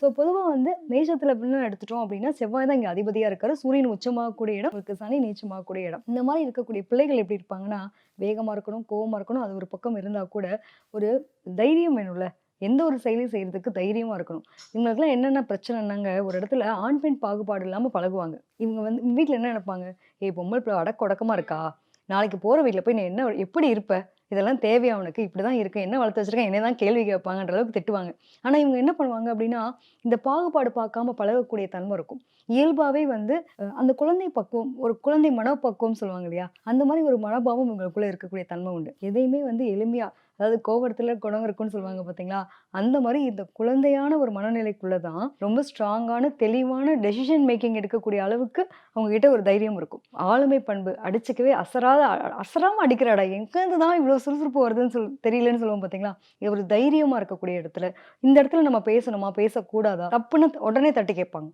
So பொதுவாக வந்து மேஷத்தில் அப்படின்னு எடுத்துட்டோம் அப்படின்னா செவ்வாய் தான் இங்கே அதிபதியாக இருக்காரு. சூரியன் உச்சமாகக்கூடிய இடம் இருக்கு சனி நீச்சமாகக்கூடிய இடம். இந்த மாதிரி இருக்கக்கூடிய பிள்ளைகள் எப்படி இருப்பாங்கன்னா வேகமாக இருக்கணும் கோவமாக இருக்கணும் அது ஒரு பக்கம் இருந்தால் கூட ஒரு தைரியம் வேணும்ல. எந்த ஒரு செயலையும் செய்யறதுக்கு தைரியமாக இருக்கணும். இவங்களுக்குலாம் என்னென்ன பிரச்சனைன்னாங்க ஒரு இடத்துல ஆண் பெண் பாகுபாடு இல்லாமல் பழகுவாங்க. இவங்க வந்து வீட்டில் என்ன நினைப்பாங்க? ஏய் பொம்மல் பிள்ளை அடக்க உடக்கமாக இருக்கா? நாளைக்கு போகிற வீட்டில் போய் நீ என்ன எப்படி இருப்பேன் இதெல்லாம் தேவை அவனுக்கு. இப்படி தான் இருக்கு. என்ன வளர்த்து வச்சிருக்கேன் என்ன தான் கேள்வி கேட்பாங்கன்ற அளவுக்கு திட்டுவாங்க. ஆனால் இவங்க என்ன பண்ணுவாங்க அப்படின்னா இந்த பாகுபாடு பார்க்காம பழகக்கூடிய தன்மை இருக்கும். இயல்பாகவே வந்து அந்த குழந்தை பக்குவம் ஒரு குழந்தை மனப்பக்குவம் சொல்லுவாங்க இல்லையா? அந்த மாதிரி ஒரு மனோபாவம் உங்களுக்குள்ளே இருக்கக்கூடிய தன்மை உண்டு. எதையுமே வந்து எளிமையா அதாவது கோபத்துல குணம் இருக்குன்னு சொல்லுவாங்க பார்த்தீங்களா? அந்த மாதிரி இந்த குழந்தையான ஒரு மனநிலைக்குள்ளே தான் ரொம்ப ஸ்ட்ராங்கான தெளிவான டெசிஷன் மேக்கிங் எடுக்கக்கூடிய அளவுக்கு அவங்க கிட்ட ஒரு தைரியம் இருக்கும். ஆளுமை பண்பு அடிச்சுக்கவே அசராத அ- அசராம அடிக்கிறாடா? எங்கேருந்து தான் இவ்வளோ சுறுசுறுப்பு வருதுன்னு சொல் தெரியலன்னு சொல்லுவோம் பார்த்தீங்களா ஒரு தைரியமாக இருக்கக்கூடிய இடத்துல இந்த இடத்துல நம்ம பேசணுமா? பேசக்கூடாதா? தப்புன்னு உடனே தட்டி கேட்பாங்க.